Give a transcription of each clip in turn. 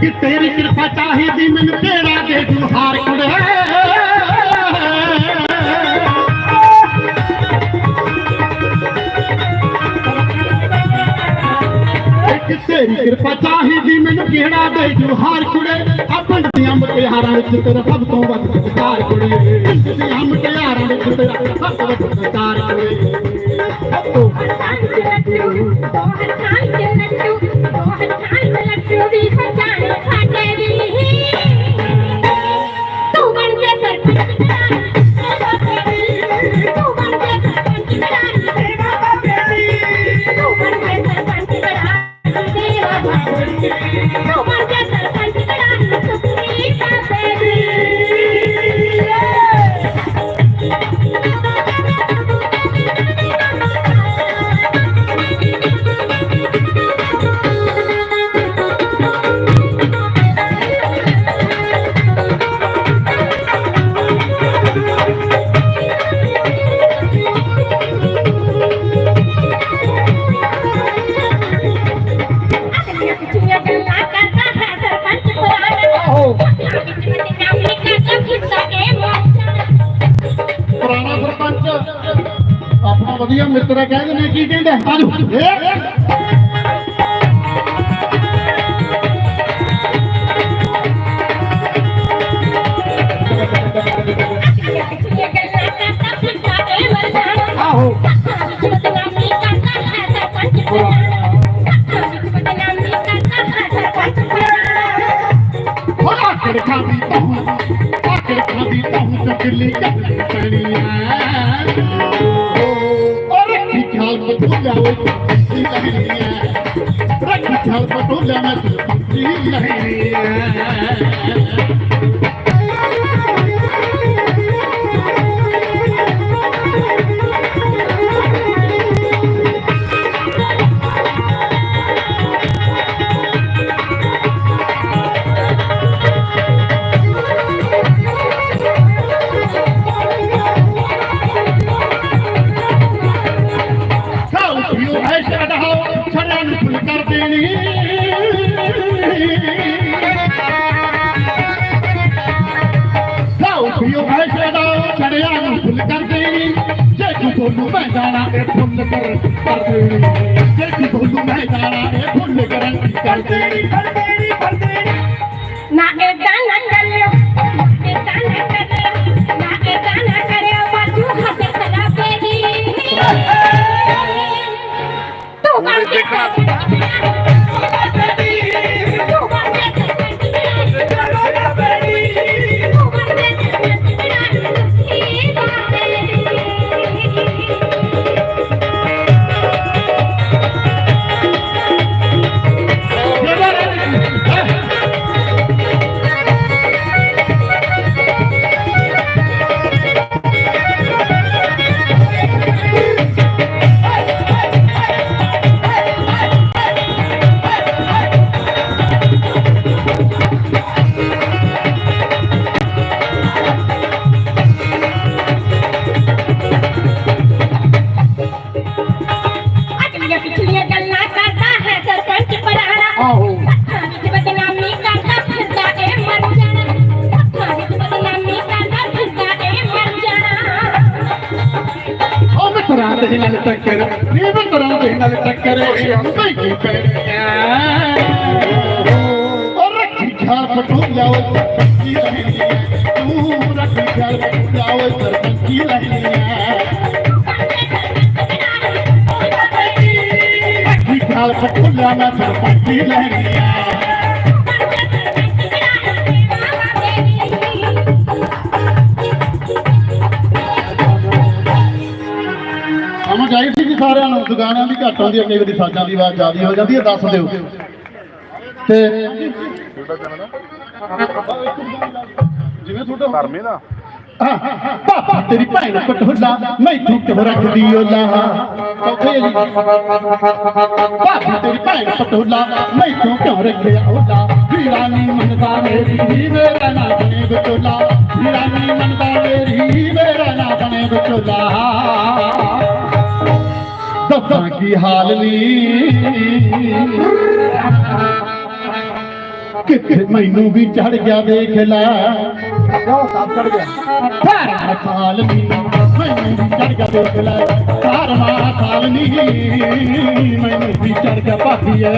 ਕਿ ਤੇਰੀ ਕਿਰਪਾ ਚਾਹੀਦੀ ਮੈਨੂੰ ਤੇਰਾ ਦੇ ਗੁਹਾਰ ਕੁੜੇ ਤੇਰੀ ਕਿਰਪਾ ਚਾਹੀਦੀ ਮੈਨੂੰ ਕਿਹੜਾ ਦੇ ਜੁਹਾਰ ਕੁੜੇ ਆਪਣ ਦੀਆਂ ਮਟਿਆਰਾਂ ਵਿੱਚ ਤੇਰਾ ਸਭ ਤੋਂ ਵੱਧ ਸਤਿਕਾਰ ਕੁੜੇ ਦੀਆਂ ਮਟਿਆਰਾਂ ਵਿੱਚ ਤੇਰਾ ਸਭ ਤੋਂ ਵੱਧ ਸਤਿਕਾਰ ਕੁੜੇ ਦੋਹਰ ਥਾਂ ਤੇ ਲੱਟੂ ਦੋਹਰ ਥਾਂ ਤੇ ਲੱਟੂ ਦੋਹਰ ਥਾਂ ਤੇ ਲੱਟੂ ਵੀ ਸਜਾਏ ਵਧੀਆ ਮਿੱਤਰ ਕਹਿੰਦੇ ਨੇ ਕੀ ਕਹਿੰਦਾ? ਆਜੋ। ਏ ਅਗਲੀਆਂ कतो ज ਜੇ ਤੂੰ ਬੋਲੂ ਮੈਂ ਜਾਣਾ ਇਹ ਫੁੱਲ ਕਰ ਕਰ ਦੇਣੀ ਜੇ ਤੂੰ ਬੋਲੂ ਮੈਂ ਜਾਣਾ ਇਹ ਫੁੱਲ ਕਰਨ ਕਰ ਦੇਣੀ ਕਰ ਦੇਣੀ ਕਰ ਦੇਣੀ ਨਾ ਏਦਾਂ ਨਾ ਕਰਿਓ ਏਦਾਂ ਨਾ ਕਰਿਓ ਨਾ ਏਦਾਂ ਨਾ ਕਰਿਓ ਬਾਜੂ ਹੱਥ ਖਰਾਬੇ ਦੀ ਤੂੰ ਬਣ ਕੇ ਤੂੰ ਟੱਕਰ ਨਹੀਂ ਕੀ ਪੈਣੀ ਐ ਉਹ ਰੱਖੀ ਖਿਆਲ ਪਟੋਲਿਆ ਓਏ ਕੀ ਲੈਣੀ ਐ ਤੂੰ ਰੱਖੀ ਖਿਆਲ ਪਟੋਲਿਆ ਓਏ ਸਰਪੰਚੀ ਲੈਣੀ ਐ ਰੱਖੀ ਖਿਆਲ ਪਟੋਲਿਆ ਮੈਂ ਸਰਪੰਚੀ ਲੈਣੀ ਸਮਝ ਆਈ ਸੀ ਜੀ ਸਾਰਿਆਂ ਨੂੰ ਦੁਕਾਨਾਂ ਦੀ ਘੱਟ ਆਉਂਦੀ ਹੈ ਕਈ ਵਾਰੀ ਸਾਜ਼ਾਂ ਦੀ ਆਵਾਜ਼ ਜ਼ਿਆਦਾ ਹੋ ਜਾਂਦੀ ਹੈ ਦੱਸ ਦਿਓ। ਤੇ ਜਿਵੇਂ ਤੁਹਾਡਾ ਧਰਮੀ ਦਾ। ਪਾਪਾ ਤੇਰੀ ਭੈਣ ਪਟੋਲਾ ਮੈਥੋਂ ਕਿਉਂ ਰੱਖਦੀ ਓ ਲਾਹਾ ਚੌਥੇ ਹੈ ਜੀ। ਪਾਪਾ ਤੇਰੀ ਭੈਣ ਪਟੋਲਾ ਮੈਥੋਂ ਕਿਉਂ ਰੱਖਿਆ ਓ ਲਾ। ਵੀਰਾ ਨੀ ਮੰਨਦਾ ਮੇਰੀ ਮੇਰਾ ਨਾ ਬਣੇ ਵਿਚੋਲਾ। ਵੀਰਾ ਨੀ ਮੰਨਦਾ ਮੇਰੀ ਮੇਰਾ ਨਾ ਬਣੇ ਵਿਚੋਲਾ। ਦੱਸਾਂ ਕੀ ਹਾਲ ਨੀ? ਕਿੱਥੇ ਮੈਨੂੰ ਵੀ ਚੜ ਗਿਆ ਦੇਖ ਲੈ। ਕਿਉਂ ਸਾਫ਼ ਚੜ ਗਿਆ ਧਾਰਮਾ ਸਾਲ ਨੀ, ਮੈਨੂੰ ਵੀ ਚੜ ਗਿਆ ਦੇਖ ਲੈ। ਧਾਰਮਾ ਸਾਲ ਨੀ, ਮੈਨੂੰ ਵੀ ਚੜ ਗਿਆ ਭਾਬੀਏ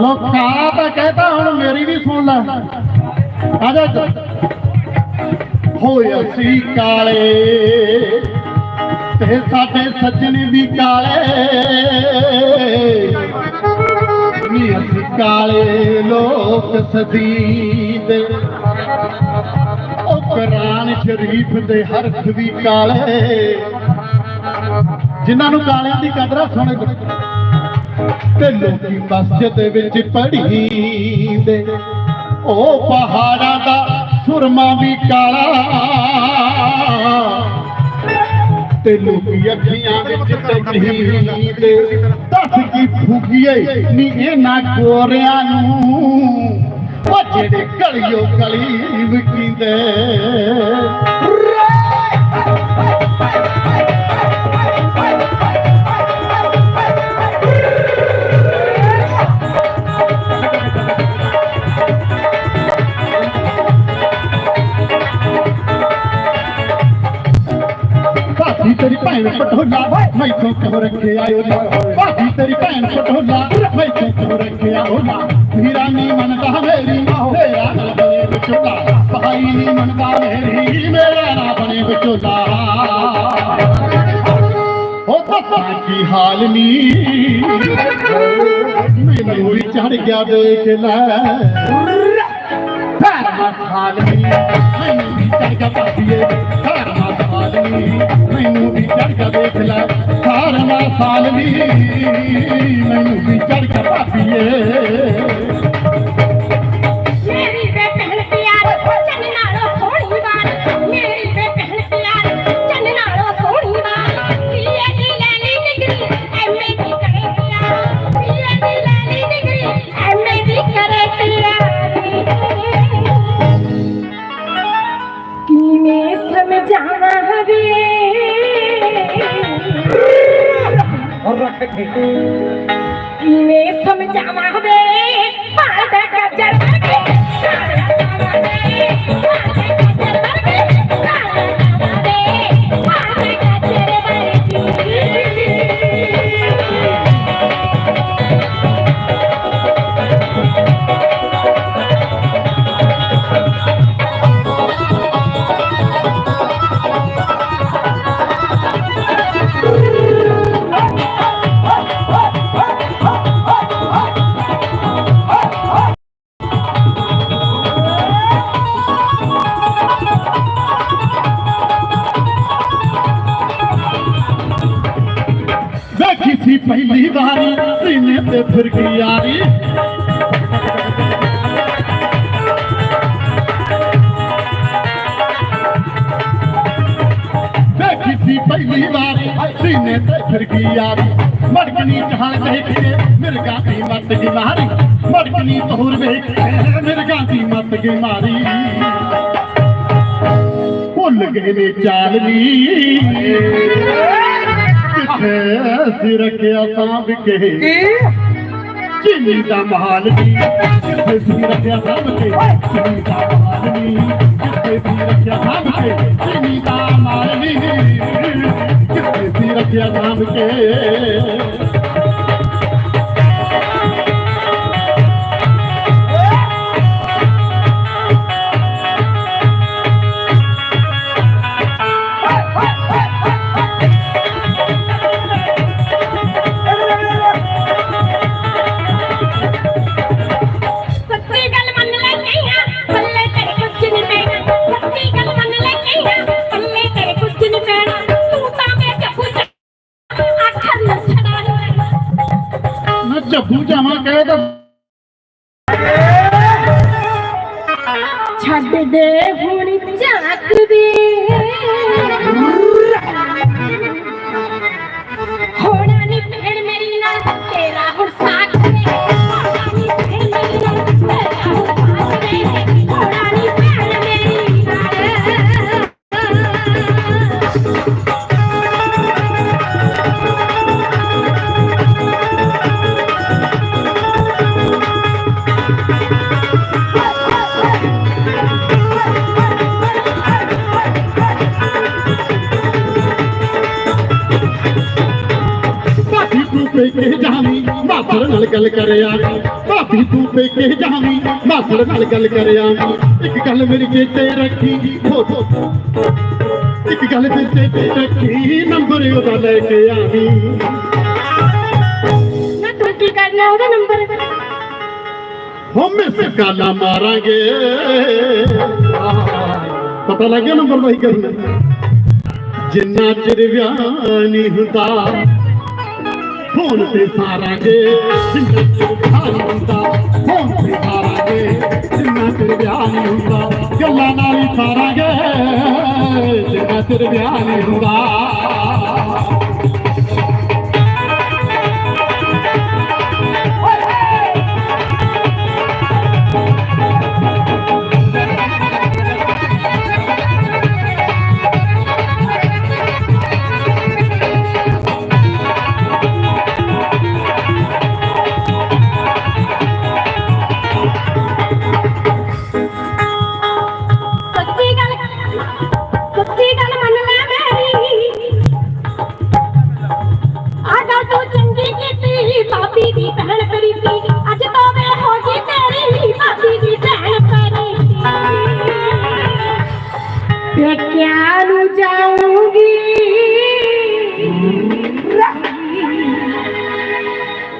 ਲੋਕ ਕਾਲਾ ਤਾਂ ਕਹਤਾ ਹੁਣ ਮੇਰੀ ਵੀ ਸੁਣ ਲੈ। ਆ ਜਾ ਇੱਧਰ। ਕਾਲੇ ਤੇ ਸਾਡੇ ਸੱਜਣ ਵੀ ਕਾਲੇ। ਨੀ ਅਸੀਂ ਕਾਲੇ ਲੋਕ ਸਦੀ ਦੇ ਉਹ ਕੁਰਾਨ ਸ਼ਰੀਫ ਦੇ ਹਰਫ ਵੀ ਕਾਲੇ। ਜਿਨ੍ਹਾਂ ਨੂੰ ਕਾਲਿਆਂ ਦੀ ਕਦਰ ਸੁਣ ਤੇ ਲੋਕੀ ਮਸਜਿਦ ਵਿੱਚ ਪੜੀ ਦੇ ਉਹ ਪਹਾੜਾਂ ਦਾ ਸੁਰਮਾ ਵੀ ਕਾਲਾ। ਤੇ ਲੋਕੀ ਅੱਖੀਆਂ ਵਿੱਚ ਤਕਹੀ ਦੇ ਦੱਸ ਕੀ ਫੁਗੀਏ ਨੀ ਇਹਨਾਂ ਕੋਰਿਆਂ ਨੂੰ। ਉਹ ਜਿਹੜੇ ਗਲੀਓ ਗਲੀ ਵਿਕੀਂਦੇ। ਭਾਜੀ ਭੈਣ ਪਟੋਲਾ ਮੈਥੋਂ ਕਿਉਂ ਰੱਖਿਆ ਓਲਾ ਭਾਜੀ ਤੇਰੀ ਭੈਣ ਪਟੋਲਾ ਮੈਥੋਂ ਕਿਉਂ ਰੱਖਿਆ ਓਲਾ ਹੀਰਾ ਨਹੀਂ ਮੰਨਦਾ ਮੇਰੀ ਤੇਰਾ ਨਾ ਬਣੇ ਵਿਚੋਲਾ। ਭਾਈ ਨਹੀਂ ਮੰਨਦਾ ਮੇਰੀ ਮੇਰਾ ਨਾ ਬਣੇ ਵਿਚੋਲਾ। ਹੋ ਦੱਸਾਂ ਕੀ ਹਾਲ ਨੀ ਮੈਨੂੰ ਵੀ ਚੜ ਗਿਆ ਦੇਖ ਲੈ। ਧਰਮਾ ਸਾਲਨੀ ਮੈਨੂੰ ਵੀ ਚੜ ਭਾਬੀਏ ਧਰਮਾ ਸਾਲਨੀ ਮੈਨੂੰ ਵੀ ਚੜ ਦੇਖ ਲੈ ਧਰਮਾ ਸਾਲਨੀ ਮੈਨੂੰ ਵੀ ਚੜ ਭਾਬੀਏ। ਤੇ ਫਿਰ ਗਈ ਯਾਰੀ ਵੇਖੀ ਸੀ ਪਹਿਲੀ ਵਾਰੀ ਸੀਨੇ ਤੇ ਫਿਰ ਗਈ ਯਾਰੀ ਮੜਕਣੀ ਜਹਾਨ ਦੇਖ ਮਿਰਗਾ ਦੀ ਮੱਤ ਗਈ ਮਾਰੀ? ਮੜਕਣੀ ਤੋਰ ਵੇਖ ਮਿਰਗਾ ਦੀ ਮੱਤ ਗਈ ਮਾਰੀ? ਭੁੱਲ ਗਏ ਨੇ ਚਾਲਨੀ ਕਿੱਥੇ ਸਿਰ ਰੱਖਿਆ ਸਾਂਭ ਕੇ? ਚੀਨੀ ਦਾ ਮਹਾਲ ਨੀ ਕਿੱਥੇ ਸਿਰ ਰੱਖਿਆ ਸਾਂਭ ਕੇ ਚੀਨੀ ਦਾ ਮਹਾਲ ਨੀ ਕਿੱਥੇ ਸਿਰ ਰੱਖਿਆ ਸਾਂਭ ਕੇ ਚੀਨੀ ਦਾ ਮਹਾਲ ਨੀ ਕਿੱਥੇ ਸਿਰ ਰੱਖਿਆ ਸਾਂਭ ਕੇ પૂછે પૂછે અમારે કહે તો છત દે ભૂણી ચાકરી ਨਾਲ ਗੱਲ ਕਰਿਆ ਭਾਬੀ ਤੂੰ ਪੇਕੇ ਜਾਵੀਂ ਮਾਸੜ ਨਾਲ ਗੱਲ ਕਰਿਆ ਇੱਕ ਗੱਲ ਮੇਰੀ ਚੇਤੇ ਰੱਖੀ ਹੋ ਹੋ ਇੱਕ ਗੱਲ ਤੇ ਚੇਤੇ ਰੱਖੀ ਨੰਬਰ ਉਹਦਾ ਲੈ ਕੇ ਆਵੀਂ। ਨਾ ਤੂੰ ਕੀ ਕਰਨਾ ਉਹਦਾ ਨੰਬਰ? ਹੋ ਮਿਸ ਕਾਲਾ ਮਾਰਾਂਗੇ। ਪਤਾ ਲੱਗ ਗਿਆ ਨੰਬਰ ਵਾਹੀ ਕਰਨਾ। ਜਿੰਨਾ ਚਿਰ ਵਿਆਹ ਨਹੀਂ ਹੁੰਦਾ ٻيا ني سارا گيشن سر ٻڌا ਪੇਕਿਆਂ ਨੂੰ ਜਾਊਂਗੀ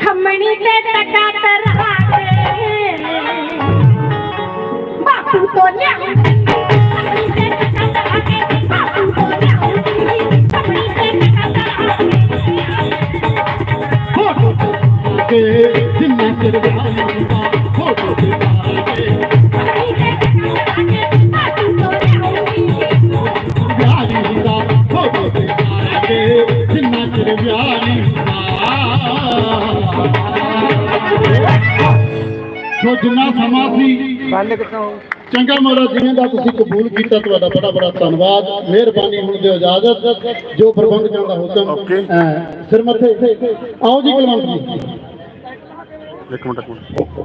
ਖੰਮਣੀ ਤੇ ਟਕਾ ਤਰਾ ਕੇ ਸੋ ਜਿੰਨਾ ਸਮਾਂ ਸੀ। ਚੰਗਾ ਮਹਾਰਾਜ ਜਿਵੇਂ ਦਾ ਤੁਸੀਂ ਕਬੂਲ ਕੀਤਾ ਤੁਹਾਡਾ ਬੜਾ ਬੜਾ ਧੰਨਵਾਦ। ਮਿਹਰਬਾਨੀ ਹੁਣ ਦਿਓ ਇਜਾਜ਼ਤ। ਜੋ ਪ੍ਰਬੰਧ ਕਰਨ ਦਾ ਹੁਕਮ ਸਿਰ ਮੱਥੇ। ਆਓ ਜੀ ਕਲਵੰਤ ਜੀ। ਇੱਕ ਮਿੰਟ ਇੱਕ ਮਿੰਟ।